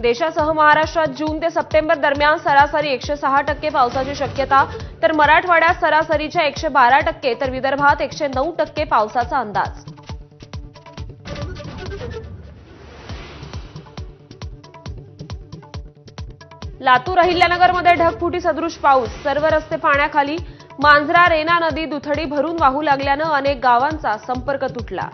देशासह महाराष्ट्रात जून ते सप्टेंबर दरम्यान सरासरी एकशे सहा टक्के पावसाची शक्यता तर मराठवाड्यात सरासरीच्या एकशे बारा टक्के तर विदर्भात एकशे नऊ टक्के पावसाचा अंदाज. लातूर अहिल्यानगरमध्ये ढगफुटी सदृश पाऊस सर्व रस्ते पाण्याखाली मांजरा रेना नदी दुथडी भरून वाहू लागल्यानं अनेक गावांचा संपर्क तुटला.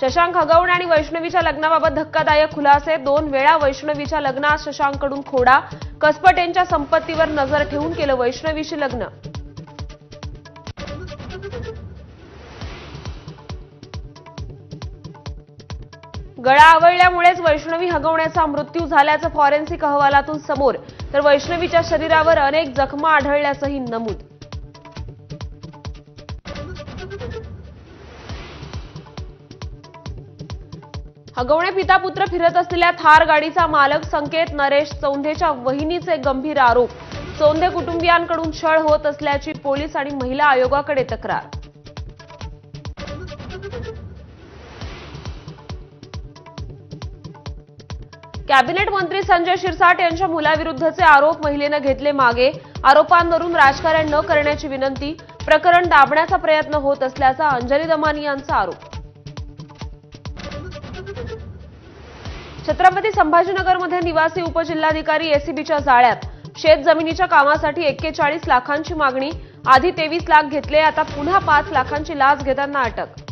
शशांक हगवणे आणि वैष्णवीच्या लग्नाबाबत धक्कादायक खुलासे. दोन वेळा वैष्णवीच्या लग्नात शशांककडून खोडा. कसपट यांच्या संपत्तीवर नजर ठेवून केलं वैष्णवीशी लग्न. गळा आवळल्यामुळेच वैष्णवी हगवण्याचा मृत्यू झाल्याचं फॉरेन्सिक अहवालातून समोर. तर वैष्णवीच्या शरीरावर अनेक जखमा आढळल्याचंही नमूद. हगवणे पिता पुत्र फिरत असलेल्या थार गाडीचा मालक संकेत नरेश चौंधेच्या वहिनीचे गंभीर आरोप. चौंधे कुटुंबियांकडून छळ होत असल्याची पोलीस आणि महिला आयोगाकडे तक्रार. कॅबिनेट मंत्री संजय शिरसाट यांच्या मुलाविरुद्धचे आरोप महिलेनं घेतले मागे. आरोपांवरून राजकारण न करण्याची विनंती प्रकरण दाबण्याचा प्रयत्न होत असल्याचा अंजली दमानी यांचा आरोप. छत्रपती संभाजीनगरमध्ये निवासी उपजिल्हाधिकारी एसीबीच्या जाळ्यात शेत जमिनीच्या कामासाठी एक्केचाळीस लाखांची मागणी आधी तेवीस लाख घेतले आता पुन्हा पाच लाखांची लाच घेताना अटक.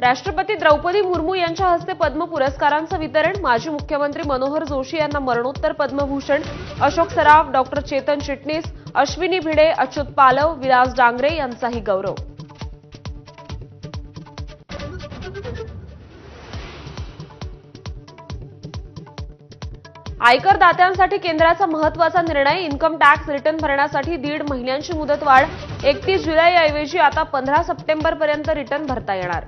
राष्ट्रपती द्रौपदी मुर्मू यांच्या हस्ते पद्म पुरस्कारांचं वितरण. माजी मुख्यमंत्री मनोहर जोशी यांना मरणोत्तर पद्मभूषण. अशोक सराफ डॉक्टर चेतन चिटणीस अश्विनी भिडे अच्युत पालव विलास डांगरे यांचाही गौरव. आयकरदात्यांसाठी केंद्राचा महत्त्वाचा निर्णय. इन्कम टॅक्स रिटर्न भरण्यासाठी दीड महिन्यांची मुदतवाढ. एकतीस जुलैऐवजी आता पंधरा सप्टेंबरपर्यंत रिटर्न भरता येणार.